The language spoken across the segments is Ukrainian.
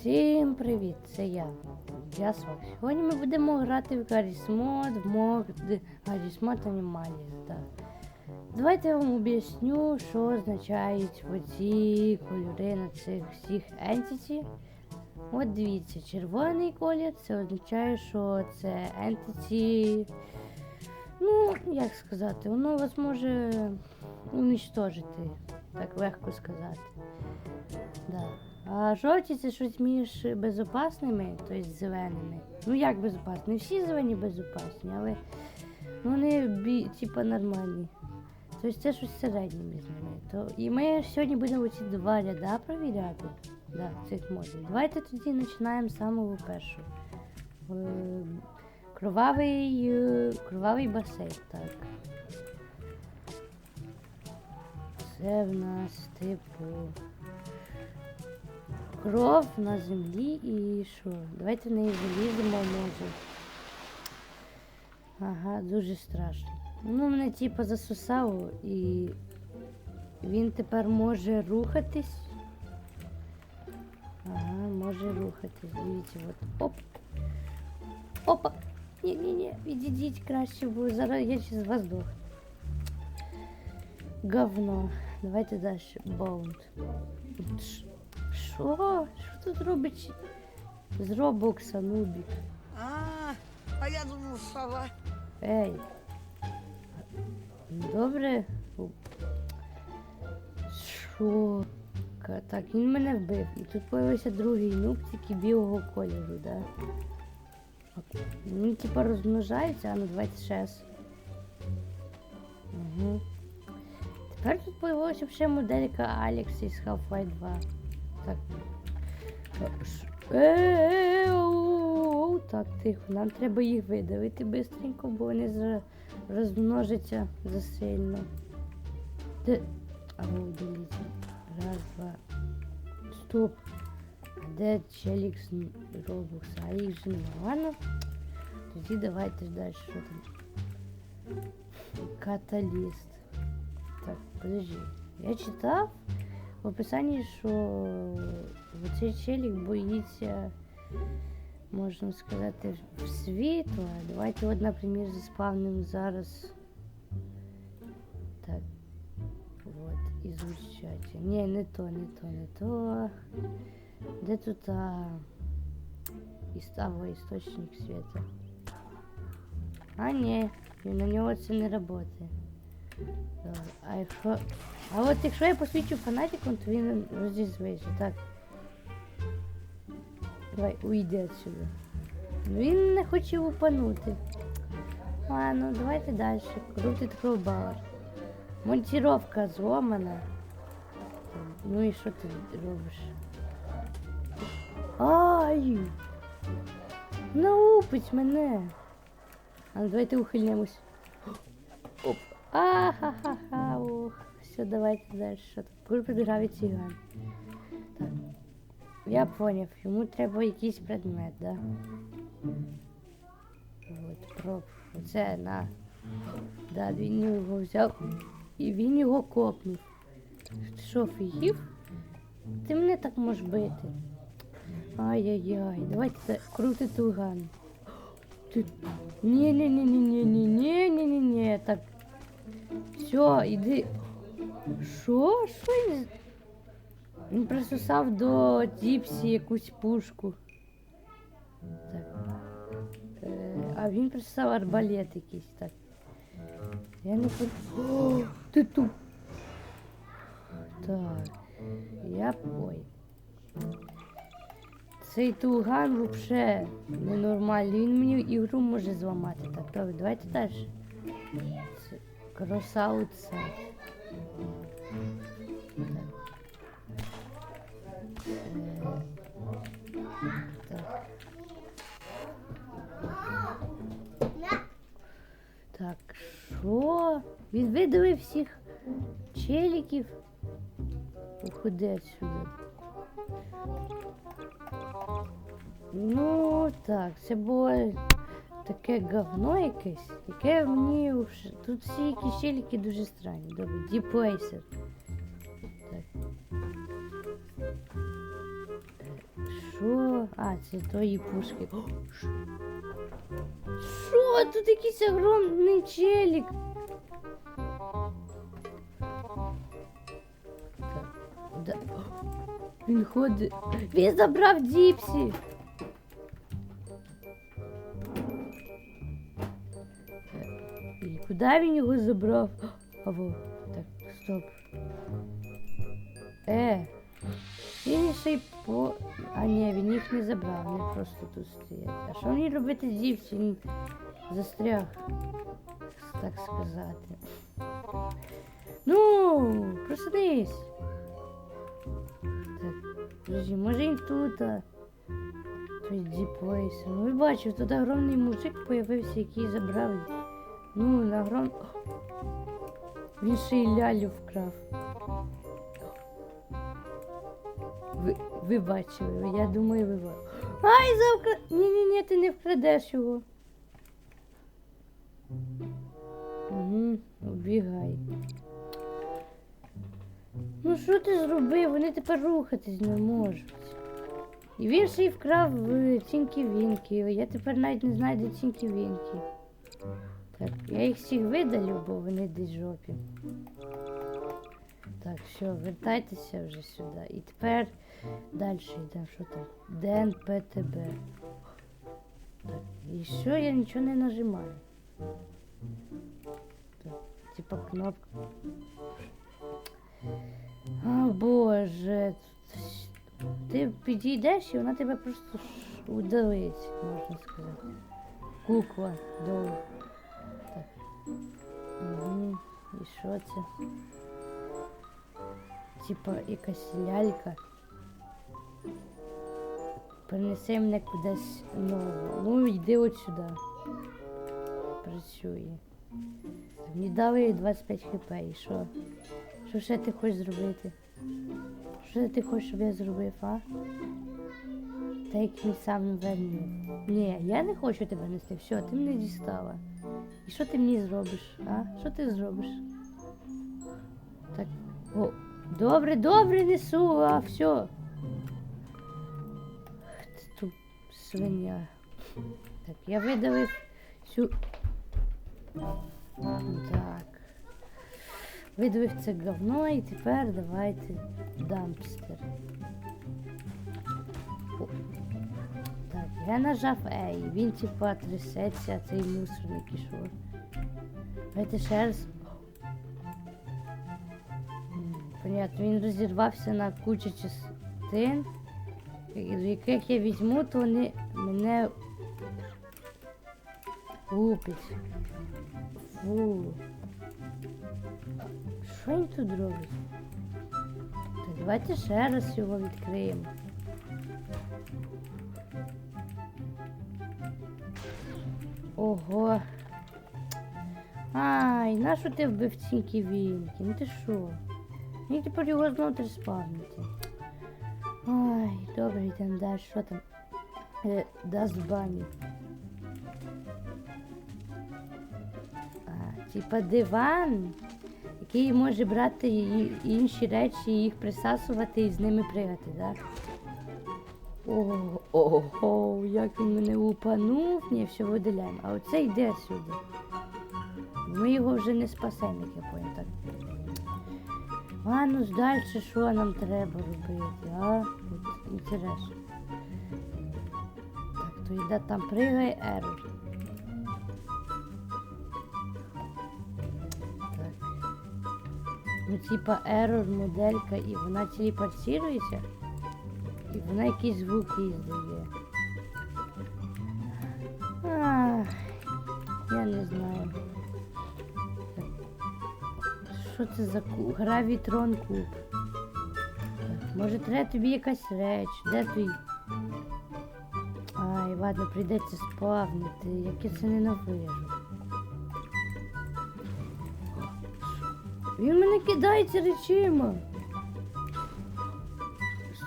Всім привіт, це я. Я Свак. Сьогодні ми будемо грати в Гаррісмод, в мод Гаррісмод Анімалія. Так. Давайте я вам об'ясню, що означають оці кольори на цих всіх entity. От дивіться, червоний колір це означає, що це entity. Ну, як сказати, воно вас може уничтожити, так легко сказати. Да. А жовті це щось між безопасними, тобто зеленими. Ну як безопасні? Всі зелені безопасні, але вони бі, типа нормальні. Тобто це щось середнє між ними. То, і ми сьогодні будемо ці два ряда провіряти. Да, цих модів. Давайте тоді починаємо з самого першого. Е, Кровавий, е, кровавий басейн, так. Це в нас типу кров на землі і що? Давайте в неї заліземо може. Ага, дуже страшно. Ну, мене типу засосало і він тепер може рухатись. Ага, може рухатись. Дивіться, от. Оп. Опа! Ні-ні-ні, відійдіть краще, бо зараз я через вас здох. Говно. Давайте далі. Баунд. Ш- Що? Що тут робить з Робокса, Нубік? А, а я думав, сова. Ей. Добре. Що? Так, він мене вбив. І тут появився другий нуб, тільки білого кольору, да? Він типа розмножається, а ну давайте ще. Угу. Тепер тут появилася ще моделька Алекс із Half-Life 2. Так. Так, тихо, нам треба їх видавити швидко, бо вони розмножаться засильно. Де. А дивіться. Раз, два. Стоп. А де челік з Робокса? А їх же нема. Ладно. Тоді давайте далі, що там. Каталіст. Так, подожди. Я читав в описанні, що цей челік боїться, можна сказати, в світло. Давайте от, наприклад, заспавним зараз. Так. Вот, изучайте. Не, не то, не то, не то. Де тут а... Істава істочник світу? А, ні, на нього це не працює. Добре, а от якщо я посвічу фанатиком, то він розізветься. Так. Давай, уйди отсюда. Ну він не хоче упанути. Ладно, давайте далі. Крутить крowbar. Монтіровка зломана. Ну і що ти робиш? Ай! Наупить мене. А ну давайте ухильнемось. Оп. Ахахаха, Все, давайте далі. Що тут? Ган. Так. Я поняв, йому треба якийсь предмет, да? От, проб. Оце на. Да, він його взяв і він його копнув. Ти що, фігів? Ти мене так можеш бити. Ай-яй-яй, давайте крути туган. Ти... ні ні ні ні ні ні ні ні ні ні так. Все, іди. Що? Що він? Він присосав до Діпсі якусь пушку. Так. Е, а він присосав арбалет якийсь, так. Я не. О, ти тут. Так. Я пой. Цей туган взагалі ненормальний. Він мені ігру може зламати. Так, давайте далі. Кросаут Так. Що? Він видавив всіх челіків. Уходи отсюда. Ну так, це було таке говно якесь, яке мені вже. Тут всі якісь челіки дуже странні. Добре, діплейсер. Так. Е, Що? А, це тої пушки. О, ш- Що? Тут якийсь огромний челік. Так, да. Він ходить. Він забрав Діпсі. Куди він його забрав? Або так, стоп. Е. Він ще й по. А ні, він їх не забрав, вони просто тут стоять. А що мені робити з? Він застряг, так сказати. Ну, проснись. Так, подожди, може він тут. А... Той діпойся. Ну, і бачу, тут огромний мужик появився, який забрав. Ну, на огром... Він ще й лялю вкрав. Ви, ви бачили, я думаю, ви бачили. Ай, завкра... Ні-ні-ні, ти не вкрадеш його. Угу, убігай. Ну що ти зробив? Вони тепер рухатись не можуть. І він ще й вкрав е, цінки-вінки. Я тепер навіть не знаю, де цінки-вінки. Так, я їх всіх видалю, бо вони десь жопі. Так, все, вертайтеся вже сюди. І тепер далі йдемо, що там? ДНПТБ. Так, і що я нічого не нажимаю. Типа кнопка. О боже. Ти підійдеш і вона тебе просто удалить, можна сказати. Кукла довго. І що це? Типа якась лялька. Принеси мене кудись нову. Ну, йди от сюди. Працює. Мені дали 25 хп, і що? Що ще ти хочеш зробити? Що ти хочеш, щоб я зробив, а? Та як мій сам вернув. Ні, я не хочу тебе нести. Все, ти мене дістала. І що ти мені зробиш? А? Що ти зробиш? Так. О, добре, добре несу, а все. Тут свиня. Так, я видавив всю. Так. Видавив це говно і тепер давайте дампстер. Я нажав Ей, він типа трясеться, цей мусорник ішов. Давайте ще раз. Понятно, він розірвався на кучу частин, з яких я візьму, то вони мене лупить. Фу. Що він тут робить? Так, давайте ще раз його відкриємо. Ого. Ай, нащо ти вбив ці вінки? Ну ти що? Мені тепер його знову треба спавнити. Ай, добре, йдемо далі. Що там? Е, Даст бані. А, типа диван, який може брати і- інші речі, їх присасувати і з ними пригати, так? Ого, ого, як він мене упанув, ні, все видаляємо. А оце йде сюди. Ми його вже не спасемо, як я понял, так. А ну далі що нам треба робити, а? Інтересно. Так, то йде там пригай ерор. Ну, типа ерор моделька, і вона телепортується, і вона якісь звуки іздає. Ах, я не знаю. Що це за ку... гравітрон куб? Може треба тобі якась реч? Де твій? Ай, ладно, прийдеться спавнити, як я це ненавижу. Він мене кидається речима.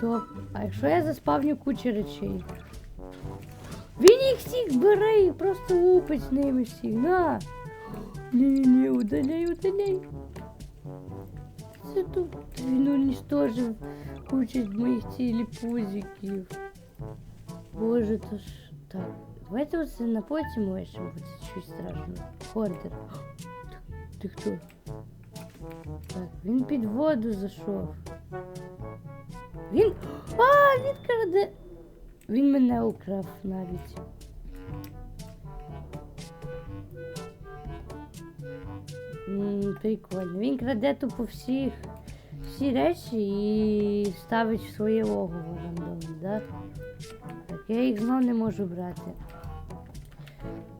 Стоп. А якщо я заспавню кучу речей? Він їх всіх бере і просто лупить з ними всіх. На! Ні-ні-ні, удаляй, удаляй. Це тут він уничтожив кучу моїх тіліпузиків. Боже, то ж так. Давайте оце на потім лишимо, бо це щось страшно. Хордер. Ти, ти хто? Так, він під воду зайшов. Він. А, він краде. Він мене украв навіть. М, Прикольно. Він краде тупо всіх, всі речі і ставить в своє логово рандомно, да? Так, я їх знов не можу брати.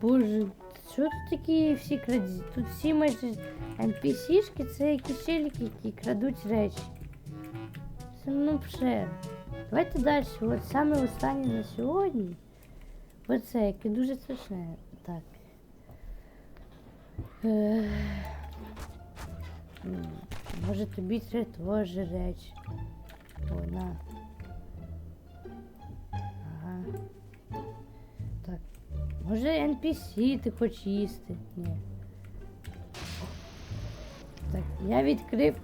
Боже, що тут такі всі крадуть? Тут всі майже NPC-шки, це якісь челіки, які крадуть речі. Це ну пше. Давайте далі. От саме останнє на сьогодні. Оце, яке дуже страшне. Так. М, Може тобі це теж речі. О, на. Може NPC ти хочеш їсти? Ні. Так, я відкрив.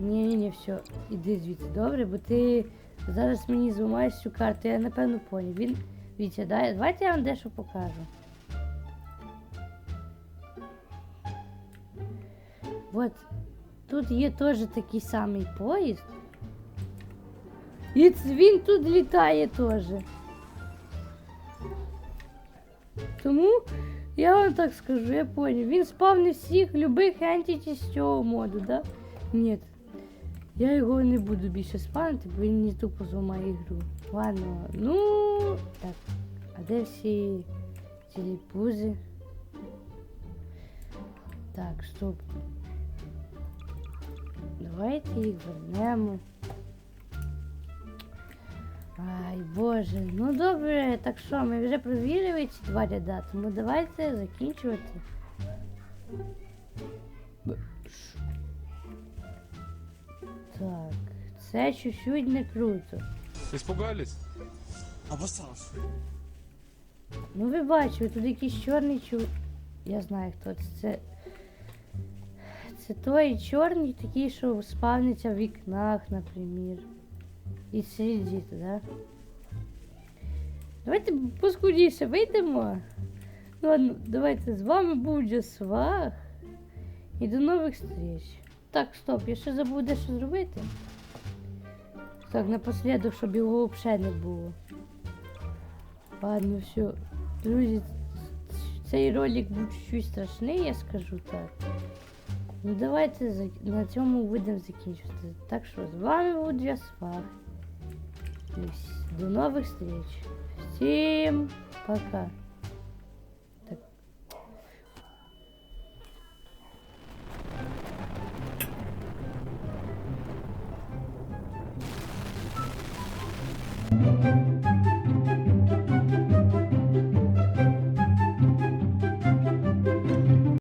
Ні, ні, ні, все, іди звідси, добре, бо ти зараз мені зламаєш цю карту, я напевно поняв. Він. Вітя, дай, давайте я вам дещо покажу. От тут є теж такий самий поїзд. І він тут літає теж. Тому я вам так скажу, я поняв. Він спав не всіх любих ентіті з цього моду, да? Ні. Я його не буду більше спавнити, бо він мені тупо зламає ігру. Ладно, ну так. А де всі ці ліпузи? Так, стоп. Давайте їх вернемо. Ай, боже, ну добре, так що, ми вже провірили ці два ряда, тому давайте закінчувати. Так, це чуть-чуть не круто. Испугались? Обосрався. Ну ви бачили, тут якийсь чорний чу. Я знаю хто це. Це, це той чорний такий, що спавниться в вікнах, наприклад. І сидить, да? Давайте поскудіше вийдемо. Ну ладно, давайте з вами був Джасвах. І до нових зустріч. Так, стоп, я ще забув дещо зробити. Так, напослідок, щоб його взагалі не було. Ладно, все. Друзі, цей ролик був чуть страшний, я скажу так. Ну давайте на цьому будемо закінчувати. Так що з вами був Джасфах. До новых встреч. Всем пока.